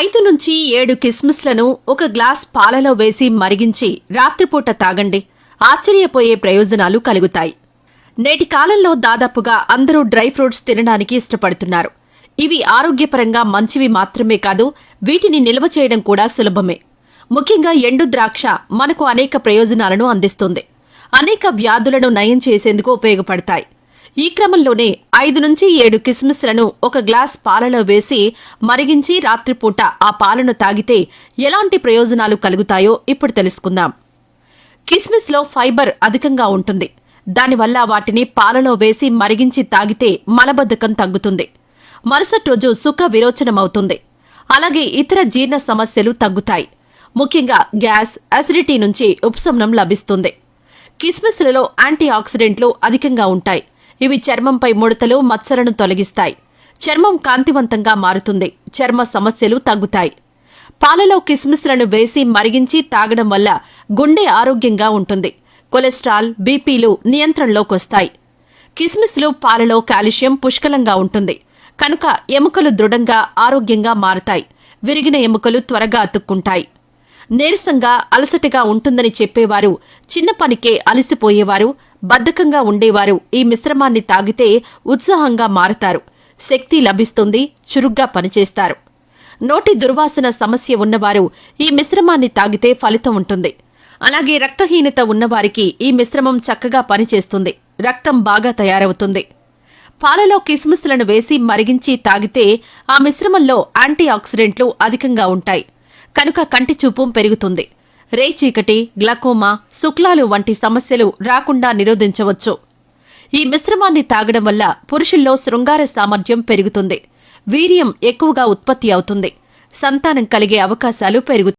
ఐదు నుంచి ఏడు కిస్మిస్లను ఒక గ్లాస్ పాలలో వేసి మరిగించి రాత్రిపూట తాగండి. ఆశ్చర్యపోయే ప్రయోజనాలు కలుగుతాయి. నేటి కాలంలో దాదాపుగా అందరూ డ్రై ఫ్రూట్స్ తినడానికి ఇష్టపడుతున్నారు. ఇవి ఆరోగ్యపరంగా మంచివి మాత్రమే కాదు వీటిని నిల్వ చేయడం కూడా సులభమే. ముఖ్యంగా ఎండు ద్రాక్ష మనకు అనేక ప్రయోజనాలను అందిస్తుంది. అనేక వ్యాధులను నయం చేసేందుకు ఉపయోగపడతాయి. ఈ క్రమంలోనే ఐదు నుంచి ఏడు కిస్మిస్లను ఒక గ్లాస్ పాలలో వేసి మరిగించి రాత్రిపూట ఆ పాలను తాగితే ఎలాంటి ప్రయోజనాలు కలుగుతాయో ఇప్పుడు తెలుసుకుందాం. కిస్మిస్లో ఫైబర్ అధికంగా ఉంటుంది. దానివల్ల వాటిని పాలలో వేసి మరిగించి తాగితే మలబద్ధకం తగ్గుతుంది. మరుసటి రోజు సుఖ విరోచనమవుతుంది. అలాగే ఇతర జీర్ణ సమస్యలు తగ్గుతాయి. ముఖ్యంగా గ్యాస్ అసిడిటీ నుంచి ఉపశమనం లభిస్తుంది. కిస్మిస్లలో యాంటీ ఆక్సిడెంట్లు అధికంగా ఉంటాయి. ఇవి చర్మంపై ముడతలు మచ్చలను తొలగిస్తాయి. చర్మం కాంతివంతంగా మారుతుంది. చర్మ సమస్యలు తగ్గుతాయి. పాలలో కిస్మిస్లను వేసి మరిగించి తాగడం వల్ల గుండె ఆరోగ్యంగా ఉంటుంది. కొలెస్ట్రాల్ బీపీలు నియంత్రణలోకొస్తాయి కిస్మిస్లు పాలలో కాల్షియం పుష్కలంగా ఉంటుంది. కనుక ఎముకలు దృఢంగా ఆరోగ్యంగా మారతాయి. విరిగిన ఎముకలు త్వరగా అతుక్కుంటాయి. నీరసంగా అలసటగా ఉంటుందని చెప్పేవారు చిన్న పనికే అలసిపోయేవారు బద్ధకంగా ఉండేవారు. ఈ మిశ్రమాన్ని తాగితే ఉత్సాహంగా మారతారు. శక్తి లభిస్తుంది చురుగ్గా పనిచేస్తారు. నోటి దుర్వాసన సమస్య ఉన్నవారు ఈ మిశ్రమాన్ని తాగితే ఫలితం ఉంటుంది. అలాగే రక్తహీనత ఉన్నవారికి ఈ మిశ్రమం చక్కగా పనిచేస్తుంది. రక్తం బాగా తయారవుతుంది. పాలలో కిస్మిస్లను వేసి మరిగించి తాగితే ఆ మిశ్రమంలో యాంటీ ఆక్సిడెంట్లు అధికంగా ఉంటాయి. కనుక కంటి చూపు పెరుగుతుంది. రే చీకటి గ్లకోమా శుక్లాలు వంటి సమస్యలు రాకుండా నిరోధించవచ్చు. ఈ మిశ్రమాన్ని తాగడం వల్ల పురుషుల్లో శృంగార సామర్థ్యం పెరుగుతుంది. వీర్యం ఎక్కువగా ఉత్పత్తి అవుతుంది. సంతానం కలిగే అవకాశాలు పెరుగుతాయి.